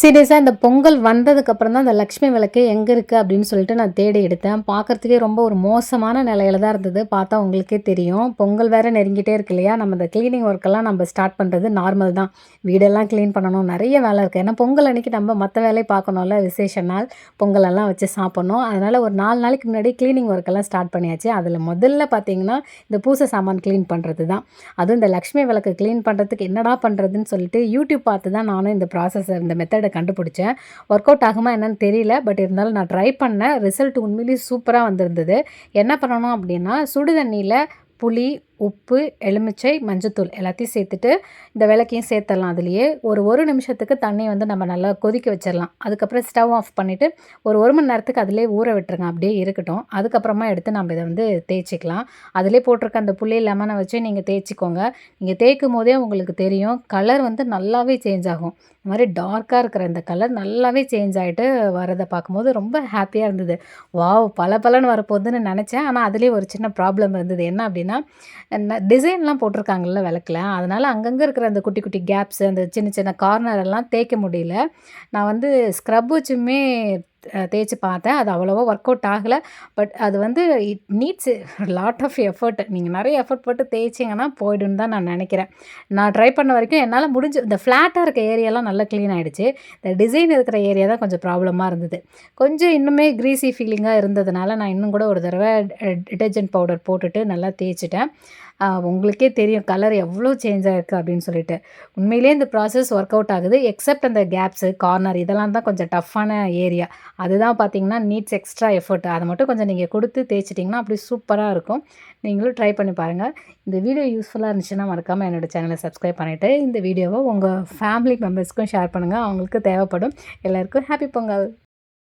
சீரியஸாக இந்த பொங்கல் வந்ததுக்கப்புறம் தான் இந்த லக்ஷ்மி விளக்கு எங்கே இருக்குது அப்படின்னு சொல்லிட்டு நான் தேடி எடுத்தேன். பார்க்குறதுக்கே ரொம்ப ஒரு மோசமான நிலையில தான் இருந்தது. பார்த்தா உங்களுக்கே தெரியும். பொங்கல் வேறு நெருங்கிட்டே இருக்கு இல்லையா? நம்ம இந்த க்ளீனிங் ஒர்க்கெல்லாம் நம்ம ஸ்டார்ட் பண்ணுறது நார்மல் தான். வீடெல்லாம் க்ளீன் பண்ணணும். நிறைய வேலை இருக்குது ஏன்னா பொங்கல் அன்றைக்கி நம்ம மற்ற வேலையை பார்க்கணும்ல விசேஷ நாள். பொங்கல் எல்லாம் வச்சு சாப்பிட்ணும். அதனால் ஒரு நாலு நாளைக்கு முன்னாடி க்ளீனிங் ஒர்க்கெல்லாம் ஸ்டார்ட் பண்ணியாச்சு. அதில் முதல்ல பார்த்தீங்கன்னா இந்த பூசை சாமான் க்ளீன் பண்ணுறது தான். அதுவும் இந்த லக்ஷ்மி விளக்கு க்ளீன் பண்ணுறதுக்கு என்னடா பண்ணுறதுன்னு சொல்லிட்டு யூடியூப் பார்த்து தான் நானும் இந்த ப்ராசஸ் இந்த மெத்தடை கண்டுபிடிச்சேன். ஒர்க் அவுட் ஆகுமா என்னன்னு தெரியல பட் இருந்தாலும் நான் ட்ரை பண்ணேன். ரிசல்ட் உண்மையிலேயே சூப்பராக வந்திருந்தது. என்ன பண்ணணும் அப்படின்னா சுடு தண்ணியில் புளி உப்பு எலுமிச்சை மஞ்சத்தூள் எல்லாத்தையும் சேர்த்துட்டு இந்த விளக்கையும் சேர்த்துடலாம் அதுலேயே. ஒரு ஒரு நிமிஷத்துக்கு தண்ணி வந்து நம்ம நல்லா கொதிக்க வச்சிடலாம். அதுக்கப்புறம் ஸ்டவ் ஆஃப் பண்ணிவிட்டு ஒரு ஒரு மணி நேரத்துக்கு அதிலே ஊற விட்டுருங்க. அப்படியே இருக்கட்டும். அதுக்கப்புறமா எடுத்து நம்ம இதை வந்து தேய்ச்சிக்கலாம். அதிலே போட்டிருக்க அந்த புளி லெமனை வச்சு நீங்கள் தேய்ச்சிக்கோங்க. நீங்கள் தேய்க்கும் போதே உங்களுக்கு தெரியும் கலர் வந்து நல்லாவே சேஞ்ச் ஆகும். இந்த மாதிரி டார்க்காக இருக்கிற இந்த கலர் நல்லாவே சேஞ்ச் ஆகிட்டு வரதை பார்க்கும்போது ரொம்ப ஹாப்பியாக இருந்தது. வாவ் பல பலன்னு வரப்போகுதுன்னு நினச்சேன். ஆனால் அதுலேயே ஒரு சின்ன ப்ராப்ளம் இருந்தது. என்ன அப்படின்னா டிசைன்லாம் போட்டிருக்காங்கல்ல விளக்கில். அதனால் அங்கங்கே இருக்கிற அந்த குட்டி குட்டி கேப்ஸு அந்த சின்ன சின்ன கார்னர் எல்லாம் தேய்க்க முடியல. நான் வந்து ஸ்க்ரப் வச்சுமே தேய்ச்சி பார்த்தேன். அது அவ்வளோவா ஒர்க் அவுட் ஆகலை. பட் அது வந்து it needs lot of effort நீங்கள் நிறைய எஃபர்ட் போட்டு தேய்ச்சிங்கன்னா போய்டுன்னு தான் நான் நினைக்கிறேன். நான் ட்ரை பண்ண வரைக்கும் என்னால் முடிஞ்சு இந்த ஃப்ளாட்டாக இருக்க ஏரியாலாம் நல்லா க்ளீன் ஆகிடுச்சு இந்த டிசைன் இருக்கிற ஏரியா தான் கொஞ்சம் ப்ராப்ளமாக இருந்தது. கொஞ்சம் இன்னுமே க்ரீஸி ஃபீலிங்காக இருந்ததுனால நான் இன்னும் கூட ஒரு தடவை டிட்டர்ஜென்ட் பவுடர் போட்டுட்டு நல்லா தேய்ச்சிட்டேன். உங்களுக்கே தெரியும் கலர் எவ்வளோ சேஞ்ச் ஆகிருக்கு அப்படின்னு சொல்லிட்டு. உண்மையிலே இந்த ப்ராசஸ் ஒர்க் அவுட் ஆகுது எக்ஸப்ட் அந்த கேப்ஸு கார்னர் இதெல்லாம் தான் கொஞ்சம் டஃப்பான ஏரியா அதுதான் பார்த்தீங்கன்னா நீட்ஸ் எக்ஸ்ட்ரா எஃபர்ட் அதை மட்டும் கொஞ்சம் நீங்கள் கொடுத்து தேய்ச்சிட்டிங்கன்னா அப்படி சூப்பராக இருக்கும். நீங்களும் ட்ரை பண்ணி பாருங்கள் இந்த வீடியோ யூஸ்ஃபுல்லாக இருந்துச்சுன்னா மறக்காமல் என்னோடய சேனலை சப்ஸ்கிரைப் பண்ணிவிட்டு இந்த வீடியோவை உங்கள் ஃபேமிலி மெம்பர்ஸ்க்கும் ஷேர் பண்ணுங்கள் அவங்களுக்கு தேவைப்படும். எல்லாருக்கும் ஹாப்பி பொங்கல்.